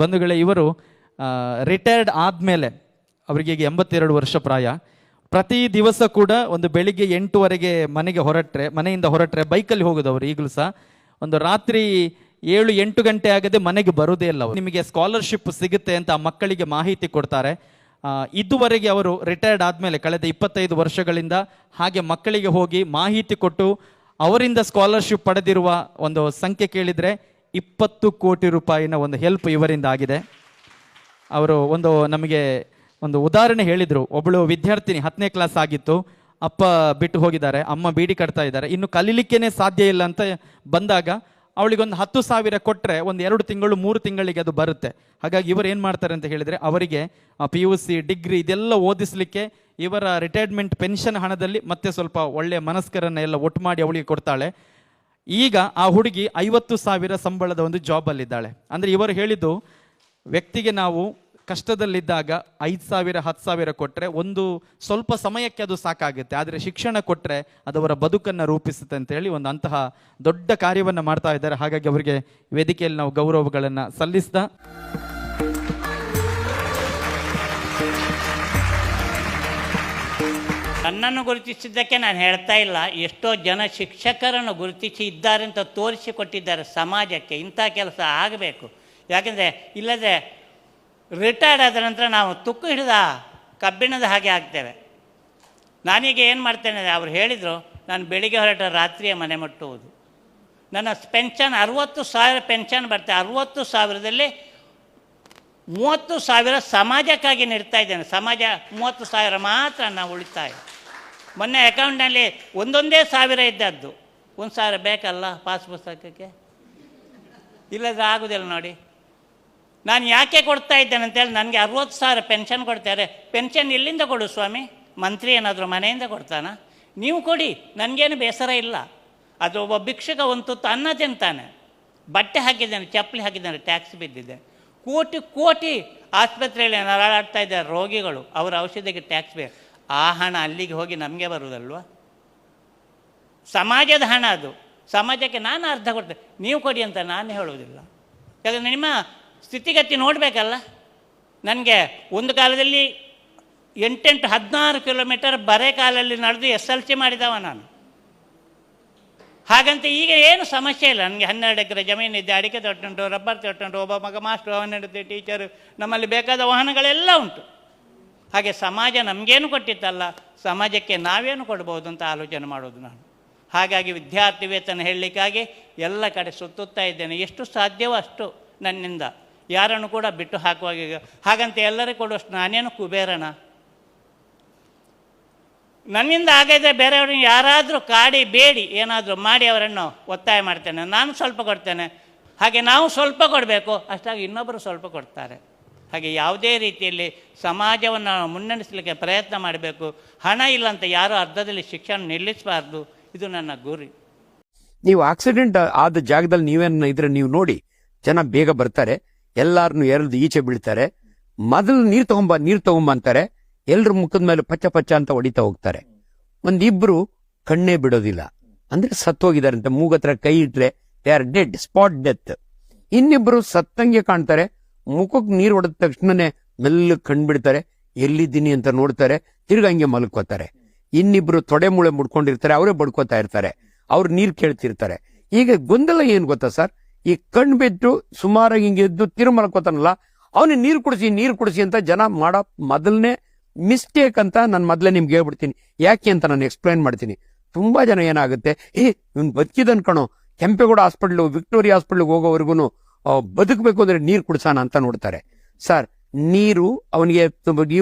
ಬಂಧುಗಳೇ, ಇವರು ರಿಟೈರ್ಡ್ ಆದಮೇಲೆ ಅವರಿಗೆ ಈಗ ಎಂಬತ್ತೆರಡು ವರ್ಷ ಪ್ರಾಯ. ಪ್ರತಿ ದಿವಸ ಕೂಡ ಒಂದು ಬೆಳಿಗ್ಗೆ ಎಂಟುವರೆಗೆ ಮನೆಗೆ ಹೊರಟ್ರೆ, ಮನೆಯಿಂದ ಹೊರಟ್ರೆ ಬೈಕಲ್ಲಿ ಹೋಗೋದು ಅವರು ಈಗಲೂ ಸಹ. ಒಂದು ರಾತ್ರಿ ಏಳು, ಎಂಟು ಗಂಟೆ ಆಗದೆ ಮನೆಗೆ ಬರೋದೇ ಇಲ್ಲ ನಿಮಗೆ ಸ್ಕಾಲರ್ಶಿಪ್ ಸಿಗುತ್ತೆ ಅಂತ ಆ ಮಕ್ಕಳಿಗೆ ಮಾಹಿತಿ ಕೊಡ್ತಾರೆ. ಇದುವರೆಗೆ ಅವರು ರಿಟೈರ್ಡ್ ಆದಮೇಲೆ ಕಳೆದ ಇಪ್ಪತ್ತೈದು ವರ್ಷಗಳಿಂದ ಹಾಗೆ ಮಕ್ಕಳಿಗೆ ಹೋಗಿ ಮಾಹಿತಿ ಕೊಟ್ಟು ಅವರಿಂದ ಸ್ಕಾಲರ್ಶಿಪ್ ಪಡೆದಿರುವ ಒಂದು ಸಂಖ್ಯೆ ಕೇಳಿದರೆ ಇಪ್ಪತ್ತು ಕೋಟಿ ರೂಪಾಯಿನ ಒಂದು ಹೆಲ್ಪ್ ಇವರಿಂದ ಆಗಿದೆ. ಅವರು ಒಂದು ನಮಗೆ ಒಂದು ಉದಾಹರಣೆ ಹೇಳಿದರು. ಒಬ್ಬಳು ವಿದ್ಯಾರ್ಥಿನಿ ಹತ್ತನೇ ಕ್ಲಾಸ್ ಆಗಿತ್ತು. ಅಪ್ಪ ಬಿಟ್ಟು ಹೋಗಿದ್ದಾರೆ. ಅಮ್ಮ ಬೀಡಿ ಕಟ್ತಾ ಇದ್ದಾರೆ. ಇನ್ನು ಕಲೀಲಿಕ್ಕೇನೆ ಸಾಧ್ಯ ಇಲ್ಲ ಅಂತ ಬಂದಾಗ ಅವಳಿಗೊಂದು ಹತ್ತು ಸಾವಿರ ಕೊಟ್ಟರೆ ಒಂದು ಎರಡು ತಿಂಗಳು, ಮೂರು ತಿಂಗಳಿಗೆ ಅದು ಬರುತ್ತೆ. ಹಾಗಾಗಿ ಇವರು ಏನು ಮಾಡ್ತಾರೆ ಅಂತ ಹೇಳಿದರೆ ಅವರಿಗೆ ಪಿ ಯು ಸಿ ಡಿಗ್ರಿ ಇದೆಲ್ಲ ಓದಿಸ್ಲಿಕ್ಕೆ ಇವರ ರಿಟೈರ್ಮೆಂಟ್ ಪೆನ್ಷನ್ ಹಣದಲ್ಲಿ ಮತ್ತೆ ಸ್ವಲ್ಪ ಒಳ್ಳೆಯ ಮನಸ್ಕರನ್ನ ಎಲ್ಲ ಒಟ್ಟು ಮಾಡಿ ಅವಳಿಗೆ ಕೊಡ್ತಾಳೆ. ಈಗ ಆ ಹುಡುಗಿ ಐವತ್ತು ಸಾವಿರ ಸಂಬಳದ ಒಂದು ಜಾಬಲ್ಲಿದ್ದಾಳೆ. ಅಂದರೆ ಇವರು ಹೇಳಿದ್ದು, ವ್ಯಕ್ತಿಗೆ ನಾವು ಕಷ್ಟದಲ್ಲಿದ್ದಾಗ ಐದು ಸಾವಿರ, ಹತ್ತು ಸಾವಿರ ಕೊಟ್ಟರೆ ಒಂದು ಸ್ವಲ್ಪ ಸಮಯಕ್ಕೆ ಅದು ಸಾಕಾಗುತ್ತೆ. ಆದರೆ ಶಿಕ್ಷಣ ಕೊಟ್ಟರೆ ಅದವರ ಬದುಕನ್ನು ರೂಪಿಸುತ್ತೆ ಅಂತ ಹೇಳಿ ಒಂದು ಅಂತಹ ದೊಡ್ಡ ಕಾರ್ಯವನ್ನು ಮಾಡ್ತಾ ಇದ್ದಾರೆ. ಹಾಗಾಗಿ ಅವರಿಗೆ ವೇದಿಕೆಯಲ್ಲಿ ನಾವು ಗೌರವಗಳನ್ನು ಸಲ್ಲಿಸ್ತಾ ನನ್ನನ್ನು ಗುರುತಿಸಿದ್ದಕ್ಕೆ ನಾನು ಹೇಳ್ತಾ ಇಲ್ಲ. ಎಷ್ಟೋ ಜನ ಶಿಕ್ಷಕರನ್ನು ಗುರುತಿಸಿ ಇದ್ದಾರೆ ಅಂತ ತೋರಿಸಿಕೊಟ್ಟಿದ್ದಾರೆ ಸಮಾಜಕ್ಕೆ. ಇಂಥ ಕೆಲಸ ಆಗಬೇಕು. ಯಾಕೆಂದರೆ ಇಲ್ಲದೆ ರಿಟೈರ್ಡ್ ಆದ ನಂತರ ನಾವು ತುಕ್ಕು ಹಿಡಿದ ಕಬ್ಬಿಣದ ಹಾಗೆ ಆಗ್ತೇವೆ. ನಾನೀಗ ಏನು ಮಾಡ್ತೇನೆ ಅವ್ರು ಹೇಳಿದರು, ನಾನು ಬೆಳಿಗ್ಗೆ ಹೊರಟ ರಾತ್ರಿಯ ಮನೆ ಮುಟ್ಟುವುದು. ನನ್ನ ಪೆನ್ಷನ್ ಅರುವತ್ತು ಸಾವಿರ ಪೆನ್ಷನ್ ಬರ್ತದೆ ಅರುವತ್ತು ಸಾವಿರದಲ್ಲಿ ಮೂವತ್ತು ಸಾವಿರ ಸಮಾಜಕ್ಕಾಗಿ ನೀಡ್ತಾ ಇದ್ದೇನೆ. ಸಮಾಜ ಮೂವತ್ತು ಸಾವಿರ ಮಾತ್ರ ನಾವು ಉಳಿತಾಯ. ಮೊನ್ನೆ ಅಕೌಂಟ್ನಲ್ಲಿ ಒಂದೊಂದೇ ಸಾವಿರ ಇದ್ದದ್ದು. ಒಂದು ಸಾವಿರ ಬೇಕಲ್ಲ ಪಾಸ್ ಪುಸ್ತಕಕ್ಕೆ? ಇಲ್ಲದ್ರೆ ಆಗೋದಿಲ್ಲ ನೋಡಿ. ನಾನು ಯಾಕೆ ಕೊಡ್ತಾ ಇದ್ದೇನೆ ಅಂತೇಳಿ ನನಗೆ ಅರುವತ್ತು ಸಾವಿರ ಪೆನ್ಷನ್ ಕೊಡ್ತಾರೆ. ಪೆನ್ಷನ್ ಎಲ್ಲಿಂದ ಕೊಡು ಸ್ವಾಮಿ? ಮಂತ್ರಿ ಏನಾದರೂ ಮನೆಯಿಂದ ಕೊಡ್ತಾನ? ನೀವು ಕೊಡಿ, ನನಗೇನು ಬೇಸರ ಇಲ್ಲ. ಅದು ಒಬ್ಬ ಭಿಕ್ಷುಕ ಒಂದು ತುತ್ತು ಅನ್ನ ತಿಂತಾನೆ. ಬಟ್ಟೆ ಹಾಕಿದ್ದಾನೆ, ಚಪ್ಪಲಿ ಹಾಕಿದ್ದಾನೆ ಟ್ಯಾಕ್ಸ್ ಬಿದ್ದಿದೆ. ಕೋಟಿ ಕೋಟಿ ಆಸ್ಪತ್ರೆಯಲ್ಲಿ ನರಳಾಡ್ತಾ ಇದ್ದಾರೆ ರೋಗಿಗಳು. ಅವರ ಔಷಧಿಗೆ ಟ್ಯಾಕ್ಸ್ ಬೇಕು. ಆ ಹಣ ಅಲ್ಲಿಗೆ ಹೋಗಿ ನಮಗೆ ಬರುವುದಲ್ವ ಸಮಾಜದ ಹಣ ಅದು. ಸಮಾಜಕ್ಕೆ ನಾನು ಅರ್ಥ ಕೊಡ್ತೇನೆ. ನೀವು ಕೊಡಿ ಅಂತ ನಾನು ಹೇಳುವುದಿಲ್ಲ. ಯಾಕಂದರೆ ನಿಮ್ಮ ಸ್ಥಿತಿಗತಿ ನೋಡಬೇಕಲ್ಲ? ನನಗೆ ಒಂದು ಕಾಲದಲ್ಲಿ ಎಂಟೆಂಟು ಹದಿನಾರು ಕಿಲೋಮೀಟರ್ ಬರೆ ಕಾಲಲ್ಲಿ ನಡೆದು ಎಸ್ ಎಲ್ ಸಿ ಮಾಡಿದವ ನಾನು. ಹಾಗಂತ ಈಗ ಏನು ಸಮಸ್ಯೆ ಇಲ್ಲ. ನನಗೆ ಹನ್ನೆರಡು ಎಕರೆ ಜಮೀನಿದೆ ಅಡಿಕೆ ತೊಟ್ಟುಂಟು ರಬ್ಬರ್ ತೊಟ್ಟುಂಟು ಒಬ್ಬ ಮಗ ಮಾಸ್ಟ್ರು ಅವನಿರುತ್ತೆ ಟೀಚರು ನಮ್ಮಲ್ಲಿ ಬೇಕಾದ ವಾಹನಗಳೆಲ್ಲ ಉಂಟು. ಹಾಗೆ ಸಮಾಜ ನಮಗೇನು ಕೊಟ್ಟಿತ್ತಲ್ಲ, ಸಮಾಜಕ್ಕೆ ನಾವೇನು ಕೊಡ್ಬೋದು ಅಂತ ಆಲೋಚನೆ ಮಾಡೋದು ನಾನು. ಹಾಗಾಗಿ ವಿದ್ಯಾರ್ಥಿ ವೇತನ ಹೇಳಲಿಕ್ಕಾಗಿ ಎಲ್ಲ ಕಡೆ ಸುತ್ತುತ್ತಾ ಇದ್ದೇನೆ. ಎಷ್ಟು ಸಾಧ್ಯವೋ ಅಷ್ಟು ನನ್ನಿಂದ. ಯಾರನ್ನು ಕೂಡ ಬಿಟ್ಟು ಹಾಕುವಾಗ ಹಾಗಂತ ಎಲ್ಲರಿಗೂ ಕೊಡುವಷ್ಟು ನಾನೇನು ಕುಬೇರಣ ನನ್ನಿಂದ ಆಗದೆ ಬೇರೆಯವ್ರನ್ನ ಯಾರಾದರೂ ಕಾಡಿ ಬೇಡಿ, ಏನಾದರೂ ಮಾಡಿ ಅವರನ್ನು ಒತ್ತಾಯ ಮಾಡ್ತೇನೆ. ನಾನು ಸ್ವಲ್ಪ ಕೊಡ್ತೇನೆ. ಹಾಗೆ ನಾವು ಸ್ವಲ್ಪ ಕೊಡಬೇಕು, ಅಷ್ಟಾಗಿ ಇನ್ನೊಬ್ಬರು ಸ್ವಲ್ಪ ಕೊಡ್ತಾರೆ. ಹಾಗೆ ಯಾವುದೇ ರೀತಿಯಲ್ಲಿ ಸಮಾಜವನ್ನು ಮುನ್ನಡೆಸಲಿಕ್ಕೆ ಪ್ರಯತ್ನ ಮಾಡಬೇಕು. ಹಣ ಇಲ್ಲ ಅಂತ ಯಾರೂ ಅರ್ಧದಲ್ಲಿ ಶಿಕ್ಷಣ ನಿಲ್ಲಿಸಬಾರ್ದು. ಇದು ನನ್ನ ಗುರಿ. ನೀವು ಆಕ್ಸಿಡೆಂಟ್ ಆದ ಜಾಗದಲ್ಲಿ ನೀವೇನು ಇದ್ರೆ ನೀವು ನೋಡಿ, ಜನ ಬೇಗ ಬರ್ತಾರೆ, ಎಲ್ಲಾರನ್ನು ಎರಡು ಈಚೆ ಬೀಳ್ತಾರೆ. ಮೊದಲು ನೀರು ತಗೊಂಬ ನೀರು ತಗೊಂಬ ಅಂತಾರೆ, ಎಲ್ರ ಮುಖದ ಮೇಲೆ ಪಚ್ಚ ಪಚ್ಚ ಅಂತ ಹೊಡಿತಾ ಹೋಗ್ತಾರೆ. ಒಂದಿಬ್ರು ಕಣ್ಣೇ ಬಿಡೋದಿಲ್ಲ. ಅಂದ್ರೆ ಸತ್ತೋಗಿದ್ದಾರೆ ಅಂತ ಮೂಗತ್ರ ಕೈ ಇಟ್ರೆ they are dead spot death ಇನ್ನಿಬ್ರು ಸತ್ತಂಗೆ ಕಾಣ್ತಾರೆ ಮುಖಕ್ಕೆ ನೀರು ಹೊಡೆದ ತಕ್ಷಣನೇ ಮೆಲ್ಲ ಕಂಡುಬಿಡ್ತಾರೆ ಎಲ್ಲಿದ್ದೀನಿ ಅಂತ ನೋಡ್ತಾರೆ. ತಿರ್ಗಾ ಹಂಗೆ ಮಲ್ಕೋತಾರೆ. ಇನ್ನಿಬ್ರು ತೊಡೆ ಮೂಳೆ ಮುಡ್ಕೊಂಡಿರ್ತಾರೆ. ಅವರೇ ಬಡ್ಕೋತಾ ಇರ್ತಾರೆ. ಅವ್ರು ನೀರು ಕೇಳ್ತಿರ್ತಾರೆ. ಈಗ ಗೊಂದಲ ಏನು ಗೊತ್ತಾ ಸರ್? ಈ ಕಣ್ಣು ಬಿಟ್ಟು ಸುಮಾರಾಗಿ ಹಿಂಗೆ ಎದ್ದು ತಿರು ಮಲ್ಕೋತಾನಲ್ಲ, ಅವನಿಗೆ ನೀರು ಕುಡಿಸಿ ನೀರು ಕುಡಿಸಿ ಅಂತ ಜನ ಮಾಡೋ ಮೊದಲನೇ ಮಿಸ್ಟೇಕ್ ಅಂತ ನಾನು ಮೊದಲೇ ನಿಮ್ಗೆ ಹೇಳ್ಬಿಡ್ತೀನಿ. ಯಾಕೆ ಅಂತ ನಾನು ಎಕ್ಸ್ಪ್ಲೈನ್ ಮಾಡ್ತೀನಿ. ತುಂಬಾ ಜನ ಏನಾಗುತ್ತೆ, ಏ, ಇವ್ನು ಬದುಕಿದನ್ ಕಣೋ. ಕೆಂಪೇಗೌಡ ಹಾಸ್ಪಿಟ್ಲು ವಿಕ್ಟೋರಿಯಾ ಹಾಸ್ಪಿಟ್ಲಿಗೆ ಹೋಗೋವರೆಗೂ ಬದುಕಬೇಕು ಅಂದ್ರೆ ನೀರು ಕುಡಿಸೋಣ ಅಂತ ನೋಡ್ತಾರೆ. ಸರ್, ನೀರು ಅವನಿಗೆ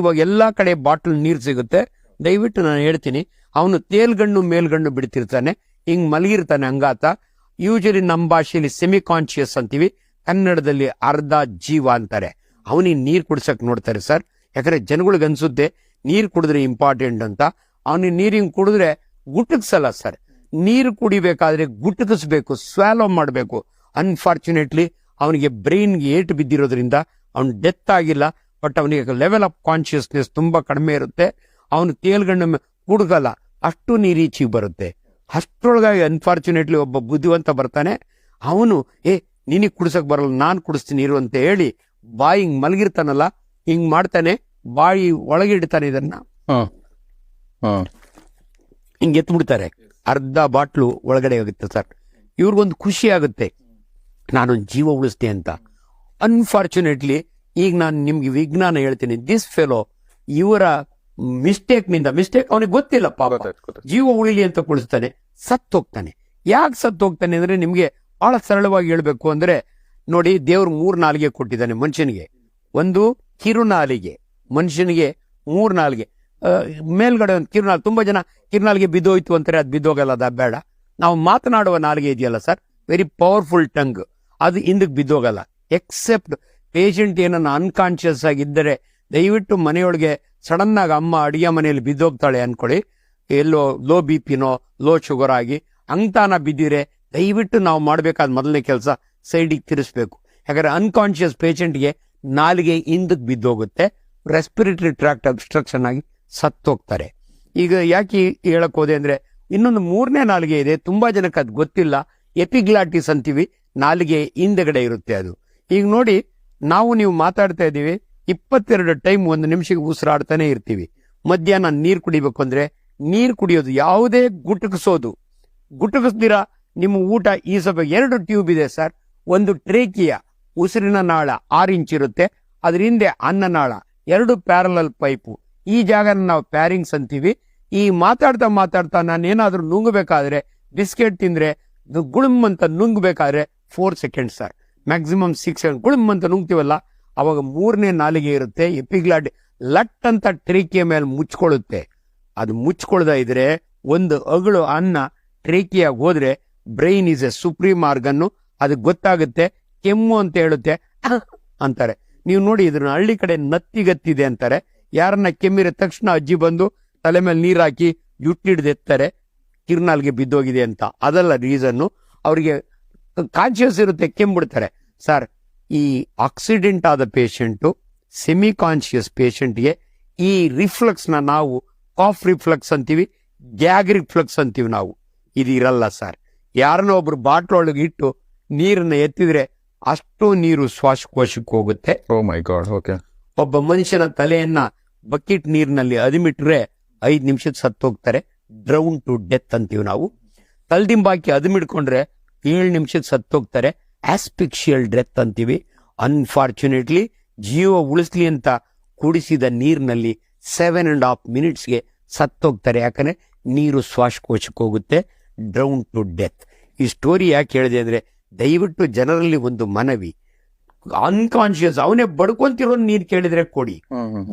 ಇವಾಗ ಎಲ್ಲಾ ಕಡೆ ಬಾಟಲ್ ನೀರು ಸಿಗುತ್ತೆ. ದಯವಿಟ್ಟು ನಾನು ಹೇಳ್ತೀನಿ, ಅವನು ತೇಲ್ಗಣ್ಣು ಮೇಲ್ಗಣ್ಣು ಬಿಡ್ತಿರ್ತಾನೆ, ಹಿಂಗ್ ಮಲಗಿರ್ತಾನೆ ಹಂಗಾತ. ಯೂಶಲಿ ನಮ್ಮ ಭಾಷೆಯಲ್ಲಿ ಸೆಮಿ ಕಾನ್ಶಿಯಸ್ ಅಂತೀವಿ, ಕನ್ನಡದಲ್ಲಿ ಅರ್ಧ ಜೀವ ಅಂತಾರೆ. ಅವನಿಗೆ ನೀರ್ ಕುಡ್ಸಕ್ ನೋಡ್ತಾರೆ ಸರ್. ಯಾಕಂದ್ರೆ ಜನಗಳಿಗೆ ಅನ್ಸುತ್ತೆ, ನೀರ್ ಕುಡಿದ್ರೆ ಇಂಪಾರ್ಟೆಂಟ್ ಅಂತ. ಅವನಿಗೆ ನೀರ್ ಹಿಂಗ್ ಕುಡಿದ್ರೆ ಗುಟಕ್ಸಲ್ಲ ಸರ್. ನೀರು ಕುಡಿಬೇಕಾದ್ರೆ ಗುಟಕಿಸ್ಬೇಕು ಸ್ವಾಲೋ ಮಾಡಬೇಕು. ಅನ್ಫಾರ್ಚುನೇಟ್ಲಿ ಅವನಿಗೆ ಬ್ರೈನ್ಗೆ ಏಟು ಬಿದ್ದಿರೋದ್ರಿಂದ ಅವನು ಡೆತ್ ಆಗಿಲ್ಲ ಬಟ್ ಅವನಿಗೆ ಲೆವೆಲ್ ಆಫ್ ಕಾನ್ಶಿಯಸ್ನೆಸ್ ತುಂಬ ಕಡಿಮೆ ಇರುತ್ತೆ. ಅವನು ತೇಲ್ಗಣ್ಣ ಕುಡ್ಗಲ್ಲ ಅಷ್ಟು ನೀರೀಚಿಗೆ ಬರುತ್ತೆ. ಅಷ್ಟರೊಳಗಾಗಿ ಅನ್ಫಾರ್ಚುನೇಟ್ಲಿ ಒಬ್ಬ ಬುದ್ಧಿವಂತ ಬರ್ತಾನೆ. ಅವನು ಏ ನಿನಗೆ ಕುಡಿಸೋಕೆ ಬರಲ್ಲ ನಾನು ಕುಡಿಸ್ತೀನಿ ಇರು ಅಂತ ಹೇಳಿ ಬಾಯಿ ಹಿಂಗೆ ಮಲಗಿರ್ತಾನಲ್ಲ ಹಿಂಗೆ ಮಾಡ್ತಾನೆ ಬಾಯಿ ಒಳಗೆ ಇಡ್ತಾನೆ ಇದನ್ನ. ಹಿಂಗ್ ಎತ್ಬಿಡ್ತಾರೆ. ಅರ್ಧ ಬಾಟ್ಲು ಒಳಗಡೆ ಹೋಗುತ್ತೆ ಸರ್. ಇವ್ರಿಗೊಂದು ಖುಷಿ ಆಗುತ್ತೆ. ನಾನೊಂದು ಜೀವ ಉಳಿಸ್ದೆ ಅಂತ. ಅನ್ಫಾರ್ಚುನೇಟ್ಲಿ ಈಗ ನಾನು ನಿಮ್ಗೆ ವಿಜ್ಞಾನ ಹೇಳ್ತೀನಿ. ದಿಸ್ ಫೆಲೋ ಇವರ ಮಿಸ್ಟೇಕ್ನಿಂದ ಮಿಸ್ಟೇಕ್ ಅವನಿಗೆ ಗೊತ್ತಿಲ್ಲ ಪಾಪ. ಜೀವ ಉಳಿಲಿ ಅಂತ ಕುಳಿಸ್ತಾನೆ. ಸತ್ತು ಹೋಗ್ತಾನೆ ಯಾಕೆ ಸತ್ತು ಹೋಗ್ತಾನೆ ಅಂದ್ರೆ ನಿಮ್ಗೆ ಬಹಳ ಸರಳವಾಗಿ ಹೇಳ್ಬೇಕು ಅಂದ್ರೆ ನೋಡಿ ದೇವ್ರು ಮೂರ್ ನಾಲಿಗೆ ಕೊಟ್ಟಿದ್ದಾನೆ ಮನುಷ್ಯನಿಗೆ. ಒಂದು ಕಿರುನಾಲಿಗೆ. ಮನುಷ್ಯನಿಗೆ ಮೂರ್ ನಾಲಿಗೆ. ಮೇಲ್ಗಡೆ ಒಂದು ಕಿರುನಾಲ್ ತುಂಬಾ ಜನ ಕಿರುನಾಲಿಗೆ ಬಿದ್ದೋಯ್ತು ಅಂತಾರೆ ಅದು ಬಿದ್ದೋಗಲ್ಲ ಅದ ಬೇಡ. ನಾವು ಮಾತನಾಡುವ ನಾಲಿಗೆ ಇದೆಯಲ್ಲ ಸರ್? ವೆರಿ ಪವರ್ಫುಲ್ ಟಂಗ್ ಅದು ಹಿಂದಕ್ಕೆ ಬಿದ್ದೋಗಲ್ಲ. ಎಕ್ಸೆಪ್ಟ್ ಪೇಷಂಟ್ ಏನನ್ನ ಅನ್ಕಾನ್ಷಿಯಸ್ ಆಗಿದ್ದರೆ ದಯವಿಟ್ಟು ಮನೆಯೊಳಗೆ ಸಡನ್ ಆಗಿ ಅಮ್ಮ ಅಡುಗೆ ಮನೆಯಲ್ಲಿ ಬಿದ್ದೋಗ್ತಾಳೆ ಅನ್ಕೊಳ್ಳಿ. ಎಲ್ಲೋ ಲೋ ಬಿ ಪಿನೋ ಲೋ ಶುಗರ್ ಆಗಿ ಅಂಗ್ತಾನ ಬಿದ್ದಿರೆ ದಯವಿಟ್ಟು ನಾವು ಮಾಡಬೇಕಾದ ಮೊದಲನೇ ಕೆಲಸ ಸೈಡಿಗೆ ತಿರ್ಸ್ಬೇಕು. ಯಾಕಂದ್ರೆ ಅನ್ಕಾನ್ಷಿಯಸ್ ಪೇಷಂಟ್ಗೆ ನಾಲಿಗೆ ಹಿಂದಕ್ಕೆ ಬಿದ್ದೋಗುತ್ತೆ. ರೆಸ್ಪಿರೇಟರಿ ಟ್ರ್ಯಾಕ್ಟ್ ಅಬ್ಸ್ಟ್ರಕ್ಷನ್ ಆಗಿ ಸತ್ತೋಗ್ತಾರೆ. ಈಗ ಯಾಕೆ ಹೇಳಕ್ ಹೋದೆ ಅಂದರೆ ಇನ್ನೊಂದು ಮೂರನೇ ನಾಲಿಗೆ ಇದೆ. ತುಂಬಾ ಜನಕ್ಕೆ ಅದು ಗೊತ್ತಿಲ್ಲ. ಎಪಿಗ್ಲಾಟಿಸ್ ಅಂತೀವಿ. ನಾಲಿಗೆ ಹಿಂದೆಗಡೆ ಇರುತ್ತೆ ಅದು. ಈಗ ನೋಡಿ, ನಾವು ನೀವು ಮಾತಾಡ್ತಾ ಇದ್ದೀವಿ, ಇಪ್ಪತ್ತೆರಡು ಟೈಮ್ ಒಂದು ನಿಮಿಷಕ್ಕೆ ಉಸಿರಾಡ್ತಾನೆ ಇರ್ತೀವಿ. ಮಧ್ಯಾಹ್ನ ನೀರು ಕುಡಿಬೇಕು ಅಂದ್ರೆ ನೀರು ಕುಡಿಯೋದು ಯಾವುದೇ ಗುಟುಕಿಸೋದು. ಗುಟುಕಿಸ್ದಿರ, ನಿಮ್ಮ ಊಟ ಈ ಸ್ವಲ್ಪ ಎರಡು ಟ್ಯೂಬ್ ಇದೆ ಸರ್. ಒಂದು ಟ್ರೇಕಿಯ, ಉಸಿರಿನ ನಾಳ ಆರು ಇಂಚ್ ಇರುತ್ತೆ. ಅದ್ರ ಹಿಂದೆ ಅನ್ನನಾಳ ಎರಡು ಪ್ಯಾರಲಲ್ ಪೈಪು ಈ ಜಾಗನ ನಾವು ಪ್ಯಾರಿಂಗ್ಸ್ ಅಂತೀವಿ. ಈ ಮಾತಾಡ್ತಾ ಮಾತಾಡ್ತಾ ನಾನೇನಾದ್ರೂ ನುಂಗಬೇಕಾದ್ರೆ, ಬಿಸ್ಕೆಟ್ ತಿಂದ್ರೆ ಗುಳುಮ್ ಅಂತ ನುಂಗ್ಬೇಕಾದ್ರೆ four seconds sir maximum six second ಗುಳುಮ್ ಅಂತ ನುಂಗ್ತೀವಲ್ಲ? ಅವಾಗ ಮೂರನೇ ನಾಲಿಗೆ ಇರುತ್ತೆ. ಎಪಿಗ್ಲಾಡ್ ಲಟ್ ಅಂತ ಟ್ರೇಕಿಯ ಮೇಲೆ ಮುಚ್ಕೊಳ್ಳುತ್ತೆ. ಅದು ಮುಚ್ಕೊಳ್ದ ಇದ್ರೆ ಒಂದು ಅಗಳು ಅನ್ನ ಟ್ರೇಕಿಯಾಗಿ ಹೋದ್ರೆ brain is a supreme organ ಅದಕ್ಕೆ ಗೊತ್ತಾಗುತ್ತೆ. ಕೆಮ್ಮು ಅಂತ ಹೇಳುತ್ತೆ. ಅಂತಾರೆ. ನೀವು ನೋಡಿ ಇದ್ರ ಹಳ್ಳಿ ಕಡೆ ನತ್ತಿಗತ್ತಿದೆ ಅಂತಾರೆ. ಯಾರನ್ನ ಕೆಮ್ಮಿರ ತಕ್ಷಣ ಅಜ್ಜಿ ಬಂದು ತಲೆ ಮೇಲೆ ನೀರ್ ಹಾಕಿ ಜುಟ್ಟಿಡ್ದೆತ್ತಾರೆ ಕಿರ್ನಾಲ್ಗೆ ಬಿದ್ದೋಗಿದೆ ಅಂತ. ಅದಲ್ಲ ರೀಸನ್ನು ಅವರಿಗೆ ಕಾನ್ಶಿಯಸ್ ಇರುತ್ತೆ ಕೆಮ್ಬಿಡ್ತಾರೆ ಸರ್ ಈ ಆಕ್ಸಿಡೆಂಟ್ ಆದ ಪೇಷಂಟು ಸೆಮಿ ಕಾನ್ಶಿಯಸ್ ಪೇಷಂಟ್ಗೆ ಈ ರಿಫ್ಲೆಕ್ಸ್ನ ನಾವು ಕಾಫ್ ರಿಫ್ಲಕ್ಸ್ ಅಂತೀವಿ ಗ್ಯಾಗ್ ರಿಫ್ಲಕ್ಸ್ ಅಂತೀವಿ ನಾವು. ಇದು ಇರಲ್ಲ ಸರ್ ಯಾರನ್ನ ಒಬ್ರು ಬಾಟ್ಲ್ ಒಳಗೆ ಇಟ್ಟು ನೀರನ್ನ ಎತ್ತಿದ್ರೆ ಅಷ್ಟು ನೀರು ಶ್ವಾಸಕೋಶಕ್ಕೆ ಹೋಗುತ್ತೆ. ಓಕೆ ಒಬ್ಬ ಮನುಷ್ಯನ ತಲೆಯನ್ನ ಬಕೆಟ್ ನೀರಿನಲ್ಲಿ ಅದಿಮಿಟ್ರೆ ಐದು ನಿಮಿಷದ ಸತ್ತೋಗ್ತಾರೆ. ಡ್ರೌನ್ ಟು ಡೆತ್ ಅಂತೀವಿ ನಾವು. ತಲ್ದಿಂಬಾಕಿ ಅದಿಮಿಡ್ಕೊಂಡ್ರೆ ಏಳು ನಿಮಿಷಕ್ಕೆ ಸತ್ತೋಗ್ತಾರೆ. ಆಸ್ಪಿಕ್ಷಿಯಲ್ ಡೆತ್ ಅಂತೀವಿ. ಅನ್ಫಾರ್ಚುನೇಟ್ಲಿ ಜೀವ ಉಳಿಸ್ಲಿ ಅಂತ ಕುಡಿಸಿದ ನೀರಿನಲ್ಲಿ ಸೆವೆನ್ ಅಂಡ್ ಹಾಫ್ ಮಿನಿಟ್ಸ್ಗೆ ಸತ್ತೋಗ್ತಾರೆ. ಯಾಕಂದ್ರೆ ನೀರು ಶ್ವಾಸಕೋಶಕ್ಕೆ ಹೋಗುತ್ತೆ. ಡ್ರೌನ್ ಟು ಡೆತ್ ಈ ಸ್ಟೋರಿ ಯಾಕೆ ಹೇಳಿದೆ ಅಂದ್ರೆ ದಯವಿಟ್ಟು ಜನರಲ್ಲಿ ಒಂದು ಮನವಿ. ಅನ್ಕಾನ್ಶಿಯಸ್ ಅವನೇ ಬಡ್ಕೊಂತಿರೋ ನೀರು ಕೇಳಿದ್ರೆ ಕೊಡಿ.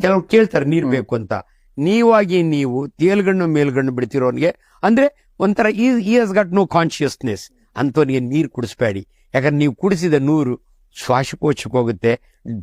ಕೆಲವ್ರು ಕೇಳ್ತಾರೆ ನೀರ್ ಬೇಕು ಅಂತ. ನೀವಾಗಿ ನೀವು ತೇಲ್ಗಣ್ಣು ಮೇಲ್ಗಣ್ಣು ಬಿಡ್ತಿರೋನ್ಗೆ ಅಂದ್ರೆ ಒಂಥರ ಈ ಹಸ್ ಗಟ್ ನೋ ಕಾನ್ಶಿಯಸ್ನೆಸ್ ಅಂತವನಿಗೆ ನೀರು ಕುಡಿಸ್ಬೇಡಿ. ಯಾಕಂದ್ರೆ ನೀವು ಕುಡಿಸಿದ ನೂರು ಶ್ವಾಸಕೋಶಕ್ಕೆ ಹೋಗುತ್ತೆ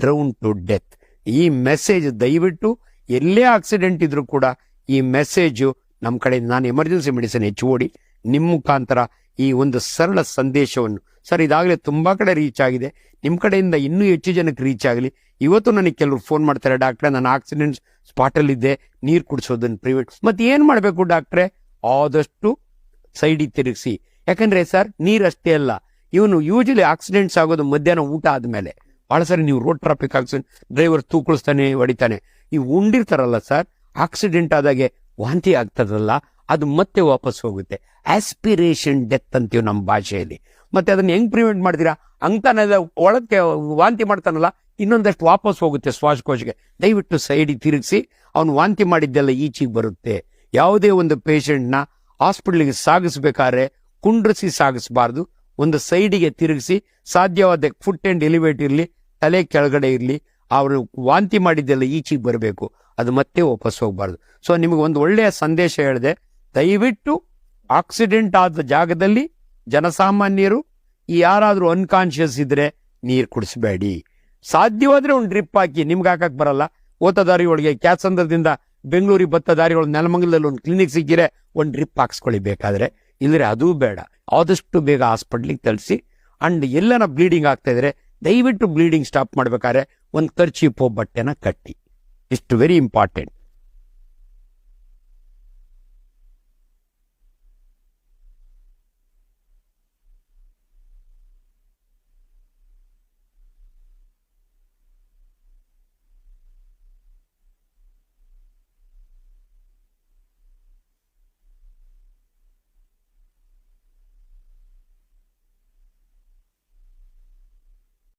ಡ್ರೌನ್ ಟು ಡೆತ್ ಈ ಮೆಸೇಜ್ ದಯವಿಟ್ಟು ಎಲ್ಲೇ ಆಕ್ಸಿಡೆಂಟ್ ಇದ್ರೂ ಕೂಡ ಈ ಮೆಸೇಜು ನಮ್ಮ ಕಡೆ ನಾನು ಎಮರ್ಜೆನ್ಸಿ ಮೆಡಿಸಿನ್ ಹೆಚ್ಚು ಓಡಿ ನಿಮ್ಮ ಮುಖಾಂತರ ಈ ಒಂದು ಸರಳ ಸಂದೇಶವನ್ನು. ಸರ್, ಇದಾಗಲೇ ತುಂಬ ಕಡೆ ರೀಚ್ ಆಗಿದೆ. ನಿಮ್ಮ ಕಡೆಯಿಂದ ಇನ್ನೂ ಹೆಚ್ಚು ಜನಕ್ಕೆ ರೀಚ್ ಆಗಲಿ. ಇವತ್ತು ನನಗೆ ಕೆಲವರು ಫೋನ್ ಮಾಡ್ತಾರೆ, ಡಾಕ್ಟ್ರೆ ನಾನು ಆಕ್ಸಿಡೆಂಟ್ ಸ್ಪಾಟಲ್ಲಿದ್ದೆ ನೀರು ಕುಡಿಸೋದನ್ನು ಪ್ರಿವೆಂಟ್ ಮತ್ತೆ ಏನು ಮಾಡಬೇಕು ಡಾಕ್ಟ್ರೆ? ಆದಷ್ಟು ಸೈಡಿಗೆ ತಿರುಗಿಸಿ. ಯಾಕಂದ್ರೆ ಸರ್ ನೀರಷ್ಟೇ ಅಲ್ಲ, ಇವನು ಯೂಶಲಿ ಆಕ್ಸಿಡೆಂಟ್ಸ್ ಆಗೋದು ಮಧ್ಯಾಹ್ನ ಊಟ ಆದಮೇಲೆ. ಭಾಳ ಸರಿ ನೀವು ರೋಡ್ ಟ್ರಾಫಿಕ್ ಆಕ್ಸಿಡೆಂಟ್ ಡ್ರೈವರ್ ತೂಕಳಿಸ್ತಾನೆ, ಹೊಡಿತಾನೆ. ಈ ಉಂಡಿರ್ತಾರಲ್ಲ ಸರ್ ಆಕ್ಸಿಡೆಂಟ್ ಆದಾಗೆ ವಾಂತಿ ಆಗ್ತದಲ್ಲ, ಅದು ಮತ್ತೆ ವಾಪಸ್ ಹೋಗುತ್ತೆ. ಆಸ್ಪಿರೇಷನ್ ಡೆತ್ ಅಂತೀವಿ ನಮ್ಮ ಭಾಷೆಯಲ್ಲಿ. ಮತ್ತೆ ಅದನ್ನ ಹೆಂಗ್ ಪ್ರಿವೆಂಟ್ ಮಾಡ್ತೀರಾ? ಅಂತಾನೆ ಒಳಕ್ಕೆ ವಾಂತಿ ಮಾಡ್ತಾನಲ್ಲ, ಇನ್ನೊಂದಷ್ಟು ವಾಪಸ್ ಹೋಗುತ್ತೆ ಶ್ವಾಸಕೋಶಕ್ಕೆ. ದಯವಿಟ್ಟು ಸೈಡಿಗೆ ತಿರುಗಿಸಿ, ಅವನು ವಾಂತಿ ಮಾಡಿದ್ದೆಲ್ಲ ಈಚೆಗೆ ಬರುತ್ತೆ. ಯಾವುದೇ ಒಂದು ಪೇಷಂಟ್ನ ಹಾಸ್ಪಿಟ್ಲಿಗೆ ಸಾಗಿಸ್ಬೇಕಾದ್ರೆ ಕುಂಡ್ರಿಸಿ ಸಾಗಿಸಬಾರ್ದು. ಒಂದು ಸೈಡಿಗೆ ತಿರುಗಿಸಿ, ಸಾಧ್ಯವಾದ ಫುಟ್ ಆ್ಯಂಡ್ ಎಲಿವೇಟ್ ಇರಲಿ, ತಲೆ ಕೆಳಗಡೆ ಇರಲಿ, ಅವರು ವಾಂತಿ ಮಾಡಿದ್ದೆಲ್ಲ ಈಚೆಗೆ ಬರಬೇಕು. ಅದು ಮತ್ತೆ ವಾಪಸ್ ಹೋಗಬಾರ್ದು. ಸೊ ನಿಮಗೆ ಒಂದು ಒಳ್ಳೆಯ ಸಂದೇಶ ಹೇಳಿದೆ. ದಯವಿಟ್ಟು ಆಕ್ಸಿಡೆಂಟ್ ಆದ ಜಾಗದಲ್ಲಿ ಜನಸಾಮಾನ್ಯರು ಯಾರಾದರೂ ಅನ್ಕಾನ್ಷಿಯಸ್ ಇದ್ರೆ ನೀರು ಕುಡಿಸಬೇಡಿ. ಸಾಧ್ಯವಾದರೆ ಒಂದು ಡ್ರಿಪ್ ಹಾಕಿ, ನಿಮ್ಗೆ ಹಾಕಕ್ಕೆ ಬರಲ್ಲ. ಓತ ದಾರಿ ಒಳಗೆ ಕ್ಯಾತ್ಸಂದ್ರದಿಂದ ಬೆಂಗಳೂರಿಗೆ ಬತ್ತ ದಾರಿಗಳು ನೆಲಮಂಗಲದಲ್ಲಿ ಒಂದು ಕ್ಲಿನಿಕ್ ಸಿಕ್ಕಿರೆ ಒಂದು ಡ್ರಿಪ್ ಹಾಕ್ಸ್ಕೊಳ್ಳಿ ಬೇಕಾದ್ರೆ ಇಲ್ಲದ್ರೆ ಅದೂ ಬೇಡ. ಆದಷ್ಟು ಬೇಗ ಹಾಸ್ಪಿಟ್ಲಿಗೆ ತಳಿಸಿ ಅಂಡ್ ಎಲ್ಲನ ಬ್ಲೀಡಿಂಗ್ ಆಗ್ತಾ ಇದ್ರೆ ದಯವಿಟ್ಟು ಬ್ಲೀಡಿಂಗ್ ಸ್ಟಾಪ್ ಮಾಡ್ಬೇಕಾದ್ರೆ ಒಂದು ಖರ್ಚಿ ಬಟ್ಟೆನ ಕಟ್ಟಿ. ಇಷ್ಟು ವೆರಿ ಇಂಪಾರ್ಟೆಂಟ್